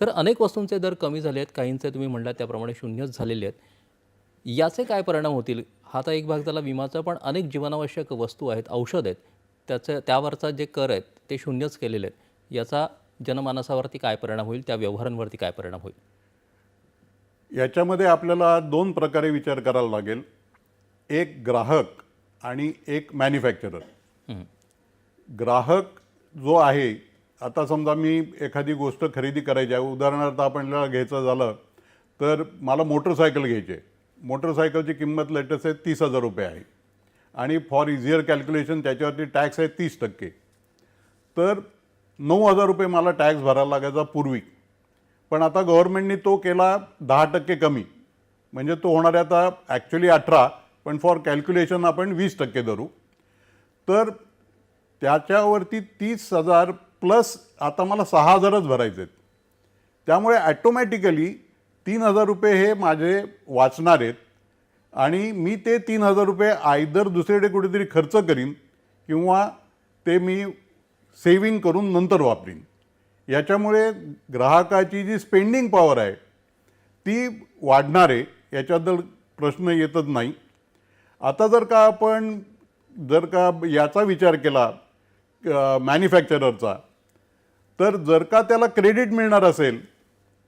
तर अनेक वस्तूंचे दर कमी झाले आहेत. काहींचे तुम्ही म्हणलात त्याप्रमाणे शून्यच झालेले आहेत. याचे काय परिणाम होतील? हा तर एक भाग झाला विमाचा पण अनेक जीवनावश्यक वस्तू आहेत औषध आहेत. त्याचं त्यावरचा जे कर आहेत ते शून्यच केलेले आहेत. याचा जनमानसावरती काय परिणाम होईल? त्या व्यवहारांवरती काय परिणाम होईल? याच्यामध्ये आपल्याला दोन प्रकारे विचार करायला लागेल. एक ग्राहक आणि एक मॅन्युफॅक्चरर. ग्राहक जो आहे आता समजा मी एखादी गोष्ट खरेदी करायची आहे उदाहरणार्थ आपल्याला घ्यायचं झालं तर मला मोटरसायकल घ्यायची आहे. मोटरसायकलची किंमत लेटेस्ट आहे तीस हजार रुपये आहे. आणि फॉर इझियर कॅल्क्युलेशन त्याच्यावरती टॅक्स आहे तीस टक्के. तर नऊ हजार रुपये मला टॅक्स भरायला लागायचा पूर्वी. पण आता गव्हर्मेंटने तो केला दहा टक्के कमी. म्हणजे तो होणार आहे आता ॲक्च्युली अठरा पण फॉर कॅल्क्युलेशन आपण वीस टक्के धरू. तर त्याच्यावरती तीस हजार प्लस आता मला सहा हजारच भरायचे आहेत त्यामुळे ॲटोमॅटिकली तीन हजार रुपये हे माझे वाचणार आहेत. आणि मी ते तीन हजार रुपये आयदर दुसरीकडे कुठेतरी खर्च करीन किंवा ते मी सेविंग करून नंतर वापरीन. याच्यामुळे ग्राहकाची जी स्पेंडिंग पॉवर आहे ती वाढणार आहे याच्याबद्दल प्रश्न येतच नाही. आता जर का आपण जर का याचा विचार केला मॅन्युफॅक्चररचा तर जर का त्याला क्रेडिट मिळणार असेल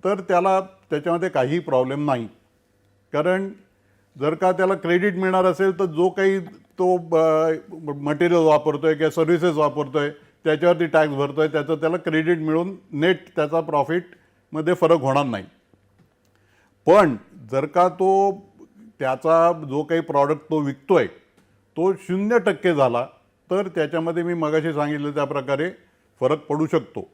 तर त्याला त्याच्यामध्ये काही प्रॉब्लेम नाही. कारण जर का त्याला क्रेडिट मिळणार असेल तर जो काही तो मटेरियल आहे किंवा सर्व्हिसेस वापरतो आहे त्याच्यावरती टॅक्स भरतो आहे त्याचं त्याला क्रेडिट मिळून नेट त्याचा प्रॉफिटमध्ये फरक होणार नाही. पण जर का तो त्याचा जो काही प्रॉडक्ट तो विकतो आहे तो शून्य टक्के झाला तर त्याच्यामध्ये मी मगाशी सांगितलं त्याप्रकारे फरक पडू शकतो.